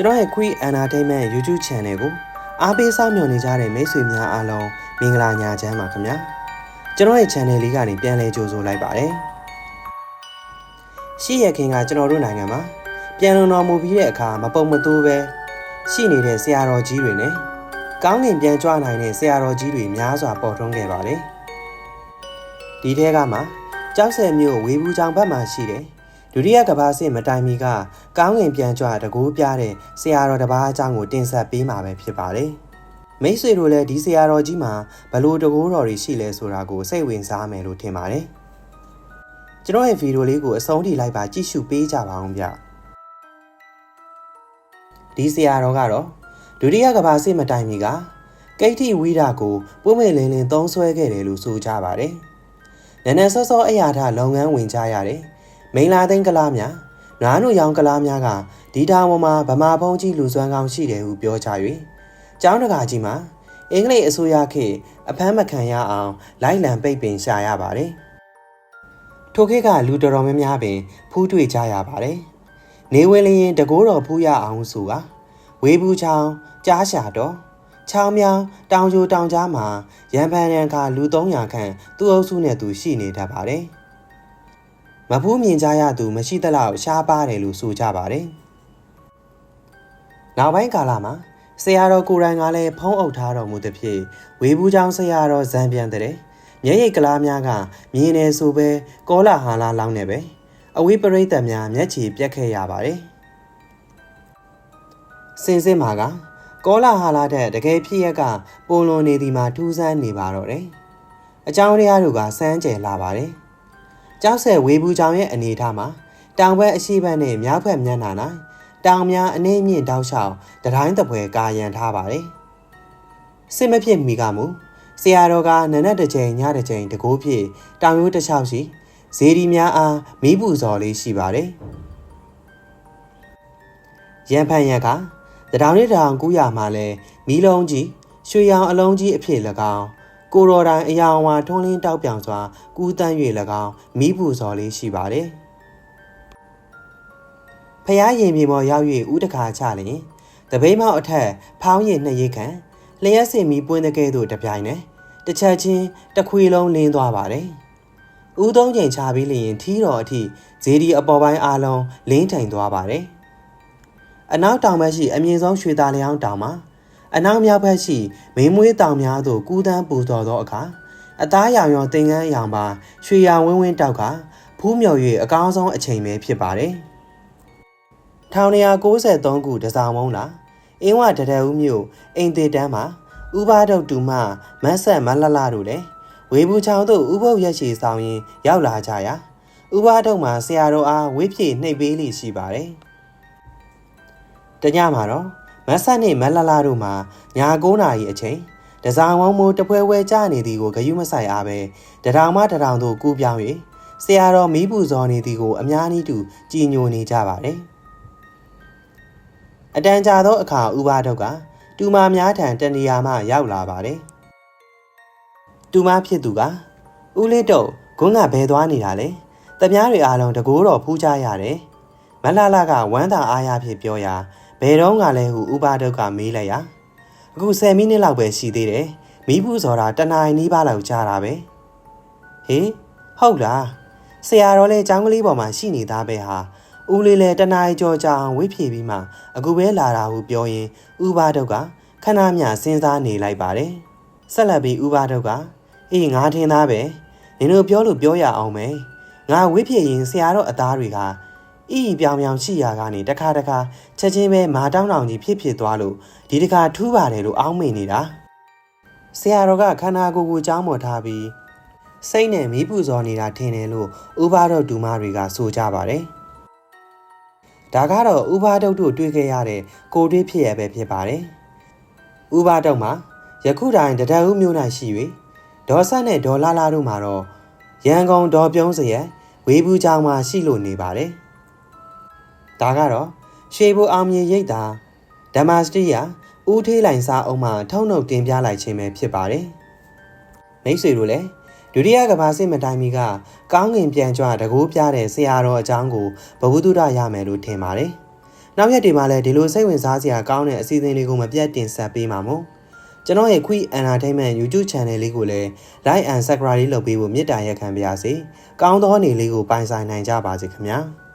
ကျွန်တော်ရဲ့ Quick Entertainment YouTube Channel ကိုအားပေးစောင့်မျှော်နေကြတဲ့မိတ်ဆွေများအားလုံးမင်္ဂလာညချမ်းပါခင်ဗျာကျွန်တော်ရဲ့ channel လေးကနေပြန်လည်ကြိုဆိုလိုက်ပါတယ်ရှိရခင်ကကျွန်တော်တို့နိုင်ငံမှာပြန်လုံတော်မူပြီးတဲ့အခါမပုံမသိုးပဲရှိနေတဲ့ဆရာတော်ကြီးတွေနဲ့ကောင်းကင်ပြန်ကြွနိုင်တဲ့ဆရာတော်ကြီးတွေများစွာပေါ်ထွန်းခဲ့ပါတယ်ဒီထဲကမှကြောက်ဆယ်မြို့ဝေဘူးချောင်ဘက်မှာရှိတယ် ဒုတိယကဘာစစ်မတိုင်မီကကောင်းငင်ပြန်ကြွတကူပြတဲ့ဆရာတော်တစ်ပါးအကြောင်းကိုတင်ဆက်ပေးမှာပဲဖြစ်ပါတယ်။မိတ်ဆွေတို့လည်းဒီဆရာတော်ကြီးမှာဘလို့တကူတော်တွေရှိလဲဆိုတာကိုစိတ်ဝင်စားမယ်လို့ထင်ပါတယ်။ကျွန်တော်ရဲ့ဗီဒီယိုလေးကိုအဆုံးထိလိုက်ပါကြည့်ရှုပေးကြပါအောင်ဗျ။ဒီဆရာတော်ကတော့ဒုတိယကဘာစစ်မတိုင်မီကကိဋ္ဌိဝိဒကိုပုံမဲ့လင်းလင်းသုံးဆွဲခဲ့တယ်လို့ဆိုကြပါတယ်။နည်းနည်းစောစောအရာထလုပ်ငန်းဝင်ကြရတယ်။ မိန်လာသိန်းကလားများနွားနုရောင်ကလားများကဒီတာဝန်မှာဗမာဘုံကြီးလူစွမ်းကောင်းရှိတယ်ဟုပြောကြ၍ကျောင်းတကာကြီးမှာအင်္ဂလိပ်အစိုးရခေတ်အဖမ်းမခံရအောင်လိုက်လံပိတ်ပင်ရှာရပါတယ်။ထိုခေတ်ကလူတော်တော်များများပင်ဖူးတွေ့ကြရပါတယ်။နေဝင်လျင်တကိုးတော်ဖူးရအောင်ဆိုတာဝေဘူးချောင်းကြားရှာတော့ချောင်းမြောင်းတောင်ကျိုတောင်ကြားမှာရံဖန်ရံခါလူ300ခန့်သူ့အုပ်စုနဲ့သူရှိနေတတ်ပါတယ်။ မဖူးမြင်ကြရသူမရှိသလောက်ရှားပါတယ်လို့ဆိုကြပါတယ်။နောက်ပိုင်းကာလမှာဆရာတော်ကိုရိုင်းကလည်းဖုံးအုပ်ထားတော်မူသည်ဖြင့်ဝေဘူးချောင်းဆရာတော်ဇံပြန်တဲ့မျက်ရည်ကလားများကမြင်နေဆိုပဲကောလာဟာလာလောင်းနေပဲအဝိပရိသတ်များမျက်ခြေပြက်ခဲ့ရပါတယ်။စင်စစ်မှာကကောလာဟာလာတဲ့တကယ်ဖြစ်ရက်ကပုံလွန်နေသည်မှာထူးဆန်းနေပါတော့တယ်။အကြောင်းတရားတို့ကစမ်းကြယ်လာပါတယ်။ ကြောက်ဆက်ဝေဘူးချောင်ရဲ့အနေထားမှာတောင်ဘက်အရှိဘက်နဲ့မြောက်ဘက်မျက်နှာ၌တောင်များအနှိမ့်မြင့်တောက်လျှောက်တတိုင်းတပွဲကာရန်ထားပါတယ်။စစ်မဖြစ်မိကမူဆရာတော်ကနနက်တစ်ချိန်ညတစ်ချိန်တကိုးဖြစ်တောင်ရိုးတစ်လျှောက်ရှိဇေဒီများအားမိပူဇော်လေးရှိပါတယ်။ရန်ဖန်ရက်ကတတောင်လေးတောင်ကူးရမှာလဲမီးလုံးကြီးရွှေရောင်အလုံးကြီးအဖြစ်၎င်း ကိုရော်တိုင်းအယောင်ဝါထွန်းလင်းတောက်ပြောင်စွာကူးတန်း၍၎င်းမိပူဇော်လေးရှိပါတယ်။ဖျားရင်မြေပေါ်ရောက်၍ဥတခါချလျင်တပိမောက်အထက်ဖောင်းရည်နှစ်ရိတ်ခန့်လျှက်စင်မီပွင့်တဲ့ကဲ့သို့တပြိုင်နက်တစ်ချက်ချင်းတစ်ခွေလုံးလင်းသွားပါတယ်။ဦးသုံးချိန်ချပြီးလျင်ထီးတော်အထိဇေဒီအပေါ်ပိုင်းအားလုံးလင်းထိုင်သွားပါတယ်။အနောက်တောင်ဘက်ရှိအမြင့်ဆုံးရွှေသားလျောင်းတောင်မှာ အနောက်မြောက်ဘက်ရှိမိမွေးတောင်များသို့ကူးတန်းပူဇော်သောအခါအသားရောင်ရောင်သင်္ကန်းအယောင်ပါရွှေရောင်ဝင်းဝင်းတောက်ကဖူးမြော်၍အကောင်းဆုံးအချိန်ပဲဖြစ်ပါတယ်။1993ခုတစောင်းမုံလာအင်းဝတရဦးမြို့အိမ်သေးတန်းမှာဥပါဒုတ်တူမမတ်ဆက်မလလတို့လည်းဝေဘူးချောင်းသို့ဥပုပ်ရက်ရှည်ဆောင်ရင်ရောက်လာကြရာဥပါဒုတ်မှာဆရာတော်အားဝိဖြည့်နှိပ်ပေးလိရှိပါတယ်။တညမှာတော့ မဆတ်နှင့်မလလာတို့မှာညာ9နာရီအချိန်တစားဝုံမိုးတပွဲဝဲကြနေသည်ကိုဂယုမဆိုင်အားပဲတထောင်မှတထောင်သို့ကူးပြောင်း၍ဆရာတော်မိပူဇော်နေသည်ကိုအများနည်းတူကြည်ညိုနေကြပါတယ်အတန်ကြာသောအခါဥပါဒုတ်ကတူမများထံတနေရာမှရောက်လာပါတယ်တူမဖြစ်သူကဦးလေးတော့ဂုံးကဘဲသွားနေတာလေတပြားတွေအားလုံးတကိုးတော်ဖူးကြရတယ်မလှလှကဝမ်းသာအားရဖြစ်ပြောရာ ဘယ်တော့ကလဲဟုဥပါဒုတ်ကမေးလိုက်ရအခု10မိနစ်လောက်ပဲရှိသေးတယ်မိဘူးစော်တာတနာရီနီးပါးလောက်ကြာတာပဲဟေးဟုတ်လားဆရာတော်လည်းចောင်းကလေးပေါ်မှာရှိနေသားပဲဟာဦးလေးလည်းတနာရီကြော်ကြာအောင်ဝိဖြေပြီးမှအခုပဲလာတာဟုပြောရင်ဥပါဒုတ်ကခဏမျှစဉ်းစားနေလိုက်ပါတယ်ဆက်လက်ပြီးဥပါဒုတ်ကအေးငါထင်သားပဲနင်တို့ပြောလို့ပြောရအောင်မယ်ငါဝိဖြေရင်ဆရာတော်အသားတွေက ဤပြောင်ပြောင်ရှိရာကနေတခါတခါချက်ချင်းပဲမာတောင်းတောင်ကြီးဖြစ်ဖြစ်သွားလို့ဒီတခါထူးပါတယ်လို့အောင်းမိနေတာဆရာတော်ကခန္ဓာကိုယ်ကိုကြောင်းမော်ထားပြီးစိတ်နဲ့မီးပူဇော်နေတာထင်တယ်လို့ဥပါတော်ဒူမတွေကဆိုကြပါတယ်ဒါကတော့ဥပါဒုတ်တို့တွေ့ခဲ့ရတဲ့ကိုတွေ့ဖြစ်ရပဲဖြစ်ပါတယ်ဥပါဒုတ်မှာယခုတိုင်တဒအုမျိုး၌ရှိ၍ဒေါ်ဆက်နဲ့ဒေါ်လာလာတို့မှာတော့ရန်ကုန်ဒေါ်ပြုံးစရဝေဘူးချောင်းမှာရှိလို့နေပါတယ် ဒါကတော့ရွှေဘိုအောင်မြင်ရိတ်တာဓမ္မစတိယဦးထေးလိုင်စားအုံးမှထုံနှုတ်တင်ပြလိုက်ခြင်းပဲဖြစ်ပါတယ်မိတ်ဆွေတို့လည်းဒုတိယကဘာစစ်မတိုင်မီကကောင်းငင်ပြန်ကြွတကိုးပြတဲ့ဆရာတော်အကြောင်းကိုဘဝတုဒရရမယ်လို့ထင်ပါတယ်နောက်ရက်တွေမှာလည်းဒီလိုစိတ်ဝင်စားစရာကောင်းတဲ့အစီအစဉ်လေးကိုမပြတ်တင်ဆက်ပေးမှာမို့ကျွန်တော်ရဲ့ Quick Entertainment YouTube Channel လေးကိုလည်း Like and Subscribe လုပ်ပေးဖို့မေတ္တာရက်ခံပါရစေ။ကောင်းသောနေ့လေးကိုပိုင်ဆိုင်နိုင်ကြပါစေခင်ဗျာ။